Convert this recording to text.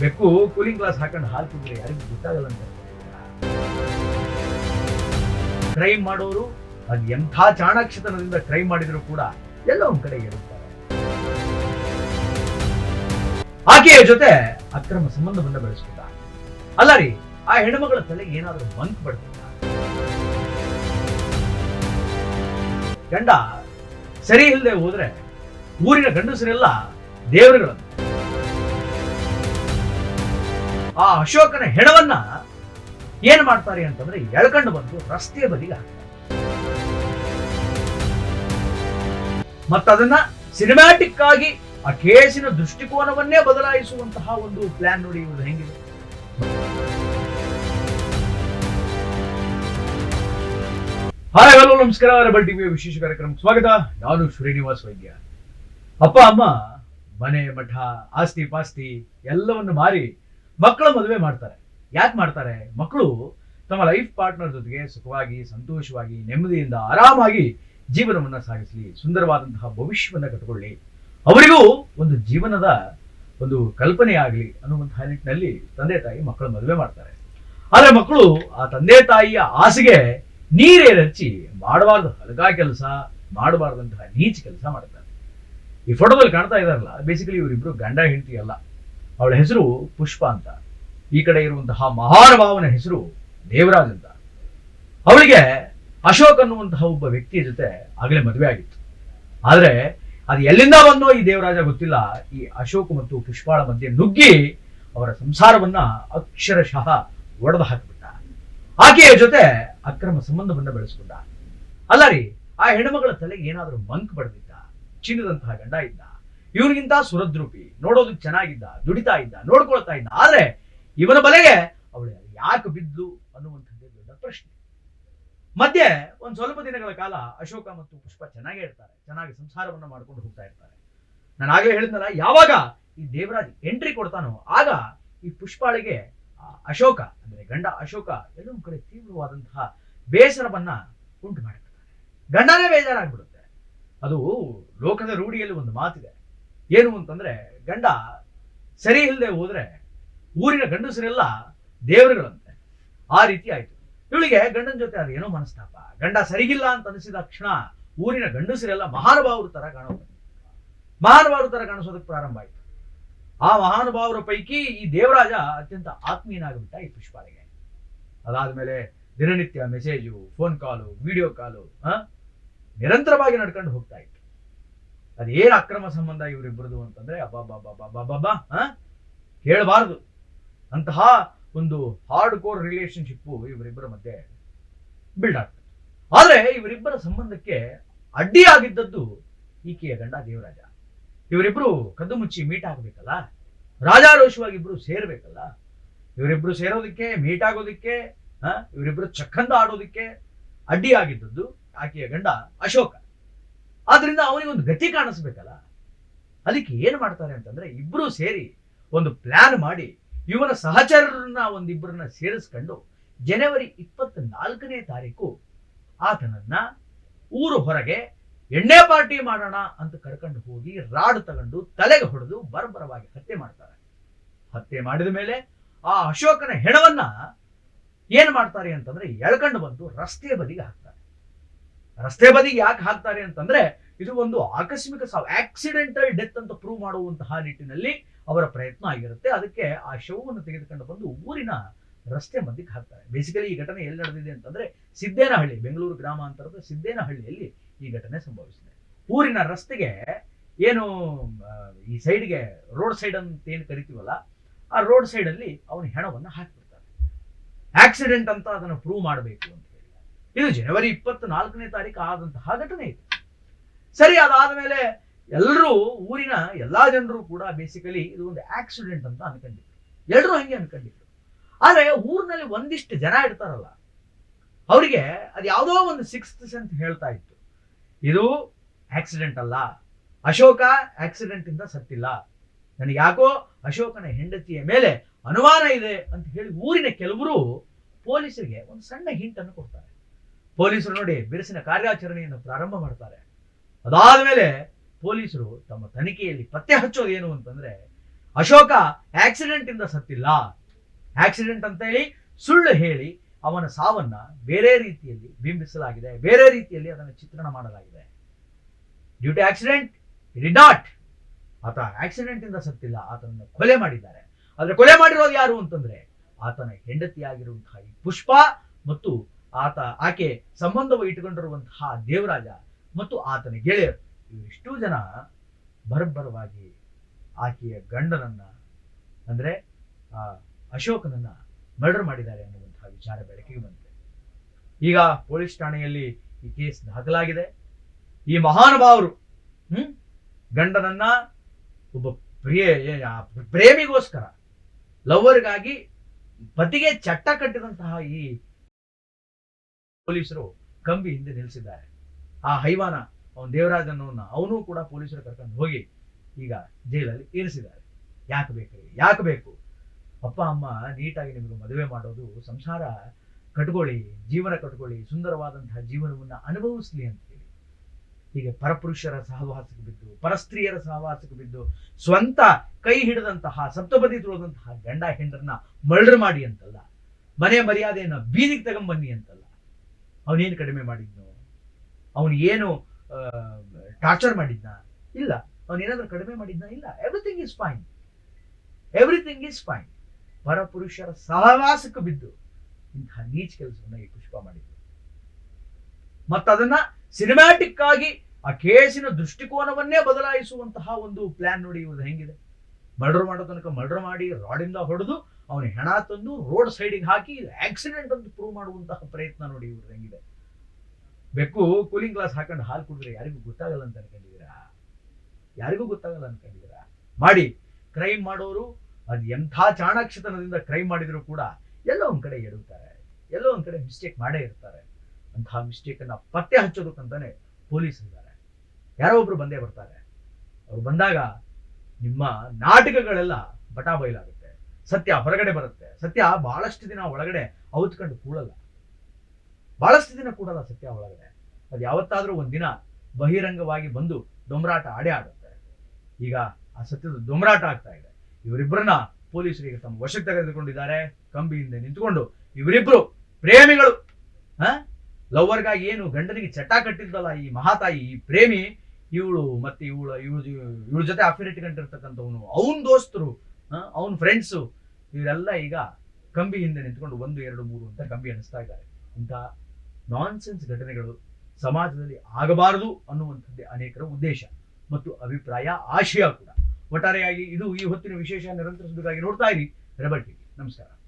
ಬೆಕ್ಕು cooling glass ಹಾಕೊಂಡು ಹಾಲು ಕುಡಿದ್ರೆ ಯಾರಿಗೂ ಗೊತ್ತಾಗಲ್ಲ ಅಂತ ಕ್ರೈಮ್ ಮಾಡೋರು, ಅದು ಎಂಥ ಚಾಣಾಕ್ಷತನದಿಂದ ಕ್ರೈಮ್ ಮಾಡಿದ್ರು ಕೂಡ ಎಲ್ಲ ಒಂದ್ ಕಡೆ ಇರುತ್ತಾರೆ ಆಕೆಯ ಜೊತೆ ಅಕ್ರಮ ಸಂಬಂಧವನ್ನ ಬೆಳೆಸ್ಕೊಂಡ ಅಲ್ಲ ರೀ, ಆ ಹೆಣ್ಮಗಳ ತಲೆಗೆ ಏನಾದ್ರೂ ಬಂಕ್ ಬಡ್ತಿದ್ದ ಗಂಡ, ಸರಿ ಇಲ್ಲದೆ ಹೋದ್ರೆ ಊರಿನ ಗಂಡಸರೆಲ್ಲ ದೇವರುಗಳಂತೆ. ಆ ಅಶೋಕನ ಹೆಣವನ್ನ ಏನ್ ಮಾಡ್ತಾರೆ ಅಂತಂದ್ರೆ ಎಳ್ಕೊಂಡು ಬಂದು ರಸ್ತೆಯ ಬದಿಗೆ ಹಾಕ್ತಾರೆ. ಮತ್ತದನ್ನ ಸಿನಿಮ್ಯಾಟಿಕ್ ಆಗಿ ಆ ಕೇಸಿನ ದೃಷ್ಟಿಕೋನವನ್ನೇ ಬದಲಾಯಿಸುವಂತಹ ಒಂದು ಪ್ಲಾನ್ ನೋಡಿ ಇವರು ಹೆಂಗಿದೆ. ಹಾಯ್ ಹಲೋ ನಮಸ್ಕಾರ. ರೆಬಲ್ ಟಿವಿಯ ವಿಶೇಷ ಕಾರ್ಯಕ್ರಮಕ್ಕೆ ಸ್ವಾಗತ. ನಾನು ಶ್ರೀನಿವಾಸ್ ವೈದ್ಯ. ಅಪ್ಪ, ಅಮ್ಮ, ಮನೆ, ಮಠ, ಆಸ್ತಿ, ಪಾಸ್ತಿ ಎಲ್ಲವನ್ನು ಮಾರಿ ಮಕ್ಕಳ ಮದುವೆ ಮಾಡ್ತಾರೆ. ಯಾಕೆ ಮಾಡ್ತಾರೆ? ಮಕ್ಕಳು ತಮ್ಮ ಲೈಫ್ ಪಾರ್ಟ್ನರ್ ಜೊತೆಗೆ ಸುಖವಾಗಿ, ಸಂತೋಷವಾಗಿ, ನೆಮ್ಮದಿಯಿಂದ ಆರಾಮಾಗಿ ಜೀವನವನ್ನ ಸಾಗಿಸಲಿ, ಸುಂದರವಾದಂತಹ ಭವಿಷ್ಯವನ್ನ ಕಟ್ಟಿಕೊಳ್ಳಿ ಅವರಿಗೂ ಒಂದು ಜೀವನದ ಒಂದು ಕಲ್ಪನೆ ಆಗಲಿ ಅನ್ನುವಂತಹ ನಿಟ್ಟಿನಲ್ಲಿ ತಂದೆ ತಾಯಿ ಮಕ್ಕಳು ಮದುವೆ ಮಾಡ್ತಾರೆ. ಆದ್ರೆ ಮಕ್ಕಳು ಆ ತಂದೆ ತಾಯಿಯ ಆಸೆಗೆ ನೀರೇರಚ್ಚಿ ಮಾಡಬಾರ್ದು ಹಲಗ ಕೆಲಸ, ಮಾಡಬಾರ್ದಂತಹ ನೀಚ ಕೆಲಸ ಮಾಡ್ತಾರೆ. ಈ ಫೋಟೋದಲ್ಲಿ ಕಾಣ್ತಾ ಇದಾರಲ್ಲ ಬೇಸಿಕಲಿ ಇವರಿಬ್ರು ಗಂಡ ಹೆಂಡತಿ ಅಲ್ಲ. ಅವಳ ಹೆಸರು ಪುಷ್ಪ ಅಂತ. ಈ ಕಡೆ ಇರುವಂತಹ ಮಹಾನುಭಾವನ ಹೆಸರು ದೇವರಾಜ್ ಅಂತ. ಅವಳಿಗೆ ಅಶೋಕ್ ಅನ್ನುವಂತಹ ಒಬ್ಬ ವ್ಯಕ್ತಿಯ ಜೊತೆ ಆಗಲೇ ಮದುವೆ ಆಗಿತ್ತು. ಆದ್ರೆ ಅದು ಎಲ್ಲಿಂದ ಬಂದೋ ಈ ದೇವರಾಜ ಗೊತ್ತಿಲ್ಲ. ಈ ಅಶೋಕ್ ಮತ್ತು ಪುಷ್ಪಾಳ ಮಧ್ಯೆ ನುಗ್ಗಿ ಅವರ ಸಂಸಾರವನ್ನ ಅಕ್ಷರಶಃ ಒಡೆದು ಹಾಕಿಬಿಟ್ಟ. ಆಕೆಯ ಜೊತೆ ಅಕ್ರಮ ಸಂಬಂಧವನ್ನ ಬೆಳೆಸ್ಕೊಂಡ. ಅಲ್ಲ ರೀ, ಆ ಹೆಣ್ಮಗಳ ತಲೆಗೆ ಏನಾದರೂ ಮಂಕ್ ಬಡದಿದ್ದ, ಚಿನ್ನದಂತಹ ಗಂಡ ಇದ್ದ. ಇವನಿಗಿಂತ ಸುರದ್ರೂಪಿ, ನೋಡೋದಕ್ಕೆ ಚೆನ್ನಾಗಿದ್ದ, ದುಡಿತಾ ಇದ್ದ, ನೋಡ್ಕೊಳ್ತಾ ಇದ್ದ. ಆದ್ರೆ ಇವನ ಬಲೆಗೆ ಅವಳು ಯಾಕೆ ಬಿದ್ದು ಅನ್ನುವಂಥದ್ದೇ ದೊಡ್ಡ ಪ್ರಶ್ನೆ. ಮಧ್ಯೆ ಒಂದ್ ಸ್ವಲ್ಪ ದಿನಗಳ ಕಾಲ ಅಶೋಕ ಮತ್ತು ಪುಷ್ಪ ಚೆನ್ನಾಗೇ ಇರ್ತಾರೆ, ಚೆನ್ನಾಗಿ ಸಂಸಾರವನ್ನ ಮಾಡ್ಕೊಂಡು ಹೋಗ್ತಾ ಇರ್ತಾರೆ. ನಾನು ಆಗಲೇ ಹೇಳಿದ್ನಲ್ಲ, ಯಾವಾಗ ಈ ದೇವರಾಜ್ ಎಂಟ್ರಿ ಕೊಡ್ತಾನೋ, ಆಗ ಈ ಪುಷ್ಪಾಳಿಗೆ ಅಶೋಕ, ಅಂದ್ರೆ ಗಂಡ ಅಶೋಕ ಎಲ್ಲೊಂದು ಕಡೆ ತೀವ್ರವಾದಂತಹ ಬೇಸರವನ್ನ ಉಂಟು ಮಾಡಿಬಿಡ್ತಾನೆ ಗಂಡನೇ ಬೇಜಾರಾಗ್ಬಿಡುತ್ತೆ. ಅದು ಲೋಕದ ರೂಢಿಯಲ್ಲಿ ಒಂದು ಮಾತಿದೆ. ಏನು ಅಂತಂದ್ರೆ, ಗಂಡ ಸರಿ ಇಲ್ಲದೆ ಹೋದ್ರೆ ಊರಿನ ಗಂಡಸರೆಲ್ಲ ದೇವರುಗಳಂತೆ. ಆ ರೀತಿ ಆಯ್ತು. ಇವಳಿಗೆ ಗಂಡನ ಜೊತೆ ಅದೇನೋ ಮನಸ್ತಾಪ. ಗಂಡ ಸರಿಗಿಲ್ಲ ಅಂತ ಅನಿಸಿದ ಕ್ಷಣ ಊರಿನ ಗಂಡಸರೆಲ್ಲ ಮಹಾನುಭಾವರು ತರ ಕಾಣೋದು ಮಹಾನುಭಾವರು ತರ ಕಾಣಿಸೋದಕ್ಕೆ ಪ್ರಾರಂಭ ಆಯ್ತು. ಆ ಮಹಾನುಭಾವರ ಪೈಕಿ ಈ ದೇವರಾಜ ಅತ್ಯಂತ ಆತ್ಮೀಯನಾಗಿಬಿಟ್ಟ ಈ ಪುಷ್ಪಾಲಿಗೆ ಅದಾದ್ಮೇಲೆ ದಿನನಿತ್ಯ message phone call video call ನಿರಂತರವಾಗಿ ನಡ್ಕೊಂಡು ಹೋಗ್ತಾ ಇತ್ತು. ಅದೇನು ಅಕ್ರಮ ಸಂಬಂಧ ಇವರಿಬ್ಬರದು ಅಂತಂದ್ರೆ ಅಬ್ಬಬ್ಬಬ್ಬಬ್ಬಬ್ಬಬ್ಬ ಹೇಳಬಾರದು ಅಂತಹ ಒಂದು ಹಾರ್ಡ್ ಕೋರ್ ರಿಲೇಶನ್ಶಿಪ್ ಇವರಿಬ್ಬರ ಮಧ್ಯೆ ಬಿಲ್ಡ್ ಆಗ್ತದೆ. ಆದರೆ ಇವರಿಬ್ಬರ ಸಂಬಂಧಕ್ಕೆ ಅಡ್ಡಿಯಾಗಿದ್ದದ್ದು ಈಕೆಯ ಗಂಡ ದೇವರಾಜ. ಇವರಿಬ್ರು ಕದ್ದು ಮುಚ್ಚಿ ಮೀಟ್ ಆಗಬೇಕಲ್ಲ ರಾಜಾರೋಷವಾಗಿ ಇಬ್ರು ಸೇರ್ಬೇಕಲ್ಲ, ಇವರಿಬ್ರು ಸೇರೋದಕ್ಕೆ ಮೀಟ್ ಆಗೋದಕ್ಕೆ ಇವರಿಬ್ರು ಚಕ್ಕಂದ ಆಡೋದಕ್ಕೆ ಅಡ್ಡಿಯಾಗಿದ್ದದ್ದು ಆಕೆಯ ಗಂಡ ಅಶೋಕ. ಆದ್ರಿಂದ ಅವನಿಗೆ ಒಂದು ಗತಿ ಕಾಣಿಸ್ಬೇಕಲ್ಲ. ಅದಕ್ಕೆ ಏನ್ ಮಾಡ್ತಾರೆ ಅಂತಂದ್ರೆ ಇಬ್ರು ಸೇರಿ ಒಂದು ಪ್ಲಾನ್ ಮಾಡಿ ಇವನ ಸಹಚರರನ್ನ ಒಂದಿಬ್ಬರನ್ನ ಸೇರಿಸ್ಕೊಂಡು ಜನವರಿ ಇಪ್ಪತ್ತ್ ನಾಲ್ಕನೇ ತಾರೀಕು ಆತನನ್ನ ಊರು ಹೊರಗೆ ಎಣ್ಣೆ ಪಾರ್ಟಿ ಮಾಡೋಣ ಅಂತ ಕರ್ಕೊಂಡು ಹೋಗಿ ರಾಡ್ ತಗೊಂಡು ತಲೆಗೆ ಹೊಡೆದು ಬರ್ಬರವಾಗಿ ಹತ್ಯೆ ಮಾಡ್ತಾರೆ. ಹತ್ಯೆ ಮಾಡಿದ ಮೇಲೆ ಆ ಅಶೋಕನ ಹೆಣವನ್ನ ಏನ್ ಮಾಡ್ತಾರೆ ಅಂತಂದ್ರೆ ಎಳ್ಕೊಂಡು ಬಂದು ರಸ್ತೆ ಬದಿಗೆ ಹಾಕ್ತಾರೆ. ರಸ್ತೆ ಬದಿಗೆ ಯಾಕೆ ಹಾಕ್ತಾರೆ ಅಂತಂದ್ರೆ ಇದು ಒಂದು ಆಕಸ್ಮಿಕ ಸಾವು ಆಕ್ಸಿಡೆಂಟಲ್ ಡೆತ್ ಅಂತ ಪ್ರೂವ್ ಮಾಡುವಂತಹ ನಿಟ್ಟಿನಲ್ಲಿ ಅವರ ಪ್ರಯತ್ನ ಆಗಿರುತ್ತೆ. ಅದಕ್ಕೆ ಆ ಶವವನ್ನು ತೆಗೆದುಕೊಂಡು ಬಂದು ಊರಿನ ರಸ್ತೆ ಮಧ್ಯಕ್ಕೆ ಹಾಕ್ತಾರೆ. ಬೇಸಿಕಲಿ ಈ ಘಟನೆ ಎಲ್ಲಿ ನಡೆದಿದೆ ಅಂತಂದ್ರೆ ಸಿದ್ದೇನಹಳ್ಳಿ, ಬೆಂಗಳೂರು ಗ್ರಾಮಾಂತರದ ಸಿದ್ದೇನಹಳ್ಳಿಯಲ್ಲಿ ಈ ಘಟನೆ ಸಂಭವಿಸಿದೆ. ಊರಿನ ರಸ್ತೆಗೆ ಏನು ಈ ಸೈಡ್ಗೆ ರೋಡ್ ಸೈಡ್ ಅಂತ ಏನು ಕರಿತೀವಲ್ಲ, ಆ ರೋಡ್ ಸೈಡ್ ಅಲ್ಲಿ ಅವನ ಹೆಣವನ್ನು ಹಾಕ್ಬಿಡ್ತಾರೆ ಆಕ್ಸಿಡೆಂಟ್ ಅಂತ ಅದನ್ನು ಪ್ರೂವ್ ಮಾಡಬೇಕು ಅಂತ. ಇದು ಜನವರಿ ಇಪ್ಪತ್ನಾಲ್ಕನೇ ತಾರೀಕು ಆದಂತಹ ಘಟನೆ ಇದು. ಸರಿ, ಅದಾದ ಮೇಲೆ ಎಲ್ಲರೂ ಊರಿನ ಎಲ್ಲಾ ಜನರು ಕೂಡ ಬೇಸಿಕಲಿ ಇದು ಒಂದು ಆಕ್ಸಿಡೆಂಟ್ ಅಂತ ಅನ್ಕೊಂಡಿದ್ರು. ಎಲ್ಲರೂ ಹಂಗೆ ಅನ್ಕೊಂಡಿದ್ರು. ಆದ್ರೆ ಊರಿನಲ್ಲಿ ಒಂದಿಷ್ಟು ಜನ ಇರ್ತಾರಲ್ಲ, ಅವರಿಗೆ ಅದು ಯಾವುದೋ ಒಂದು ಸಿಕ್ಸ್ತ್ ಅಂತ ಹೇಳ್ತಾ ಇತ್ತು. ಇದು ಆಕ್ಸಿಡೆಂಟ್ ಅಲ್ಲ. ಅಶೋಕ ಆಕ್ಸಿಡೆಂಟ್ ಇಂದ ಸತ್ತಿಲ್ಲ. ನನಗೆ ಯಾಕೋ ಅಶೋಕನ ಹೆಂಡತಿಯ ಮೇಲೆ ಅನುಮಾನ ಇದೆ ಅಂತ ಹೇಳಿ ಊರಿನ ಕೆಲವರು ಪೊಲೀಸರಿಗೆ ಒಂದು ಸಣ್ಣ ಹಿಂಟನ್ನು ಕೊಡ್ತಾರೆ. ಪೊಲೀಸರು ನೋಡಿ ಬಿರುಸಿನ ಕಾರ್ಯಾಚರಣೆಯನ್ನು ಪ್ರಾರಂಭ ಮಾಡ್ತಾರೆ. ಅದಾದ ಮೇಲೆ ಪೊಲೀಸರು ತಮ್ಮ ತನಿಖೆಯಲ್ಲಿ ಪತ್ತೆ ಹಚ್ಚೋದು ಏನು ಅಂತಂದ್ರೆ, ಅಶೋಕ ಆಕ್ಸಿಡೆಂಟ್ ಇಂದ ಸತ್ತಿಲ್ಲ. ಆಕ್ಸಿಡೆಂಟ್ ಅಂತ ಹೇಳಿ ಸುಳ್ಳು ಹೇಳಿ ಅವನ ಸಾವನ್ನ ಬೇರೆ ರೀತಿಯಲ್ಲಿ ಬಿಂಬಿಸಲಾಗಿದೆ. ಬೇರೆ ರೀತಿಯಲ್ಲಿ ಅದನ್ನು ಚಿತ್ರಣ ಮಾಡಲಾಗಿದೆ. Due to accident did not ಆತ ಆಕ್ಸಿಡೆಂಟ್ ಇಂದ ಸತ್ತಿಲ್ಲ. ಆತನನ್ನು ಕೊಲೆ ಮಾಡಿದ್ದಾರೆ. ಆದ್ರೆ ಕೊಲೆ ಮಾಡಿರೋದು ಯಾರು ಅಂತಂದ್ರೆ, ಆತನ ಹೆಂಡತಿಯಾಗಿರುವಂತಹ ಈ ಪುಷ್ಪ ಮತ್ತು ಆತ, ಆಕೆ ಸಂಬಂಧವ ಇಟ್ಟುಕೊಂಡಿರುವಂತಹ ದೇವರಾಜ ಮತ್ತು ಆತನ ಗೆಳೆಯರು. ಇವರಿಷ್ಟೂ ಜನ ಬರ್ಬರವಾಗಿ ಆಕೆಯ ಗಂಡನನ್ನ, ಅಂದ್ರೆ, ಆ, ಅಶೋಕನನ್ನ ಮರ್ಡರ್ ಮಾಡಿದ್ದಾರೆ ಅನ್ನುವಂತಹ ವಿಚಾರ ಬೆಳಕಿಗೆ ಬಂದಿದೆ. ಈಗ ಪೊಲೀಸ್ ಠಾಣೆಯಲ್ಲಿ ಈ ಕೇಸ್ ದಾಖಲಾಗಿದೆ. ಈ ಮಹಾನುಭಾವರು ಹ್ಮ್, ಗಂಡನನ್ನ ಒಬ್ಬ ಪ್ರಿಯ ಪ್ರೇಮಿಗೋಸ್ಕರ ಲವ್ವರ್ಗಾಗಿ ಪತಿಗೆ ಚಟ್ಟ ಕಟ್ಟಿದಂತಹ ಈ ಪೊಲೀಸರು ಕಂಬಿ ಹಿಂದೆ ನಿಲ್ಲಿಸಿದ್ದಾರೆ. ಆ ಹೈವಾನ, ಅವನ ದೇವರಾಜನವನ್ನ ಅವನು ಕೂಡ ಪೊಲೀಸರು ಕರ್ಕೊಂಡು ಹೋಗಿ ಈಗ ಜೈಲಲ್ಲಿ ಇರಿಸಿದ್ದಾರೆ. ಯಾಕೆ ಬೇಕು ಯಾಕೆ ಬೇಕು? ಅಪ್ಪ, ಅಮ್ಮ ನೀಟಾಗಿ ನಿಮಗೆ ಮದುವೆ ಮಾಡೋದು, ಸಂಸಾರ ಕಟ್ಕೊಳ್ಳಿ, ಜೀವನ ಕಟ್ಕೊಳ್ಳಿ, ಸುಂದರವಾದಂತಹ ಜೀವನವನ್ನ ಅನುಭವಿಸ್ಲಿ ಅಂತ ಹೇಳಿ. ಹೀಗೆ ಪರಪುರುಷರ ಸಹವಾಸಕ್ಕೆ ಬಿದ್ದು, ಪರಸ್ತ್ರೀಯರ ಸಹವಾಸಕ್ಕೆ ಬಿದ್ದು, ಸ್ವಂತ ಕೈ ಹಿಡಿದಂತಹ, ಸಪ್ತಪದಿ ತುಳಿದಂತಹ ಗಂಡ ಹೆಂಡರನ್ನ ಮರ್ಡರ್ ಮಾಡಿ ಅಂತಲ್ಲ, ಮನೆ ಮರ್ಯಾದೆಯನ್ನ ಬೀದಿಗೆ ತಗೊಂಬನ್ನಿ ಅಂತಲ್ಲ ಅವನೇನು ಕಡಿಮೆ ಮಾಡಿದ್ನು, ಅವನು ಏನು ಟಾರ್ಚರ್ ಮಾಡಿದ್ನ? ಇಲ್ಲ. ಅವನೇನಾದ್ರೂ ಕಡಿಮೆ ಮಾಡಿದ್ನ? ಇಲ್ಲ. Everything is fine everything is fine ಪರಪುರುಷರ ಸಹವಾಸಕ್ಕೆ ಬಿದ್ದು ಇಂತಹ ನೀಚ್ ಕೆಲಸವನ್ನ ಈ ಪುಷ್ಪ ಮಾಡಿದ್ರು. ಮತ್ತದನ್ನ ಸಿನಿಮ್ಯಾಟಿಕ್ ಆಗಿ ಆ ಕೇಸಿನ ದೃಷ್ಟಿಕೋನವನ್ನೇ ಬದಲಾಯಿಸುವಂತಹ ಒಂದು ಪ್ಲಾನ್ ನೋಡಿ ಇವ್ರದ್ದು ಹೆಂಗಿದೆ. ಮರ್ಡರ್ ಮಾಡೋ ತನಕ ಮರ್ಡರ್ ಮಾಡಿ ರಾಡಿಂದ ಹೊಡೆದು ಅವನ ಹೆಣ ತಂದು ರೋಡ್ ಸೈಡಿಗೆ ಹಾಕಿ ಆಕ್ಸಿಡೆಂಟ್ ಅಂತ ಪ್ರೂವ್ ಮಾಡುವಂತಹ ಪ್ರಯತ್ನ ನೋಡಿ ಇವ್ರ ಹೆಂಗಿದೆ. ಬೆಕ್ಕು ಕೂಲಿಂಗ್ ಗ್ಲಾಸ್ ಹಾಕೊಂಡು ಹಾಲು ಕುಡಿದ್ರೆ ಯಾರಿಗೂ ಗೊತ್ತಾಗಲ್ಲ ಅಂತ ಅನ್ಕೊಂಡಿದ್ದೀರಾ? ಯಾರಿಗೂ ಗೊತ್ತಾಗಲ್ಲ ಅನ್ಕೊಂಡಿದ್ದೀರಾ? ಮಾಡಿ ಕ್ರೈಮ್ ಮಾಡೋರು, ಅದು ಎಂಥ ಚಾಣಾಕ್ಷತನದಿಂದ ಕ್ರೈಮ್ ಮಾಡಿದ್ರು ಕೂಡ ಎಲ್ಲೋ ಒಂದ್ ಕಡೆ ಎಡುತ್ತಾರೆ ಎಲ್ಲೋ ಒಂದ್ ಕಡೆ ಮಿಸ್ಟೇಕ್ ಮಾಡೇ ಇರ್ತಾರೆ. ಅಂತಹ ಮಿಸ್ಟೇಕ್ ಅನ್ನ ಪತ್ತೆ ಹಚ್ಚೋದಕ್ಕಂತಾನೆ ಪೊಲೀಸ್ ಇದ್ದಾರೆ. ಯಾರೋ ಒಬ್ರು ಬಂದೇ ಬರ್ತಾರೆ. ಅವ್ರು ಬಂದಾಗ ನಿಮ್ಮ ನಾಟಕಗಳೆಲ್ಲ ಬಟಾ ಬಯಲಾಗುತ್ತೆ ಸತ್ಯ ಹೊರಗಡೆ ಬರುತ್ತೆ. ಸತ್ಯ ಬಹಳಷ್ಟು ದಿನ ಒಳಗಡೆ ಅವತ್ಕೊಂಡು ಕೂಡಲ್ಲ. ಬಹಳಷ್ಟು ದಿನ ಕೂಡಲ್ಲ ಸತ್ಯ ಒಳಗಡೆ. ಅದು ಯಾವತ್ತಾದ್ರೂ ಒಂದಿನ ಬಹಿರಂಗವಾಗಿ ಬಂದು ದೊಂಬರಾಟ ಆಡೇ ಆಡುತ್ತೆ ಈಗ ಆ ಸತ್ಯದ ದೊಂಬರಾಟ ಆಗ್ತಾ ಇದೆ. ಇವರಿಬ್ಬರನ್ನ ಪೊಲೀಸರಿಗೆ ತಮ್ಮ ವಶಕ್ಕೆ ತೆಗೆದುಕೊಂಡಿದ್ದಾರೆ. ಕಂಬಿಯಿಂದ ನಿಂತುಕೊಂಡು ಇವರಿಬ್ರು ಪ್ರೇಮಿಗಳು, ಹ? ಲವ್ವರ್ಗಾಗಿ ಏನು ಗಂಡನಿಗೆ ಚಟ ಕಟ್ಟಿದ್ದಲ್ಲ ಈ ಮಹಾತಾಯಿ, ಈ ಪ್ರೇಮಿ, ಇವಳು ಮತ್ತೆ ಇವಳು ಇವಳು ಇವಳ ಜೊತೆ ಅಫೇರ್ ಇಟ್ಕೊಂಡಿರ್ತಕ್ಕಂಥವನು ಅವನ್ ದೋಸ್ತರು ಅವನ್ ಫ್ರೆಂಡ್ಸು ಇವರೆಲ್ಲ ಈಗ ಕಂಬಿ ಹಿಂದೆ ನಿಂತ್ಕೊಂಡು ಒಂದು, ಎರಡು, ಮೂರು ಅಂತ ಕಂಬಿ ಅನಿಸ್ತಾ ಇದ್ದಾರೆ. ಇಂತಹ ನಾನ್ಸೆನ್ಸ್ ಘಟನೆಗಳು ಸಮಾಜದಲ್ಲಿ ಆಗಬಾರದು ಅನ್ನುವಂಥದ್ದೇ ಅನೇಕರ ಉದ್ದೇಶ ಮತ್ತು ಅಭಿಪ್ರಾಯ, ಆಶಯ ಕೂಡ. ಒಟ್ಟಾರೆಯಾಗಿ ಇದು ಈ ಹೊತ್ತಿನ ವಿಶೇಷ ನಿರಂತರ ನೋಡ್ತಾ ಇರಿ, ರೆಬಲ್ ಟಿವಿ. ನಮಸ್ಕಾರ.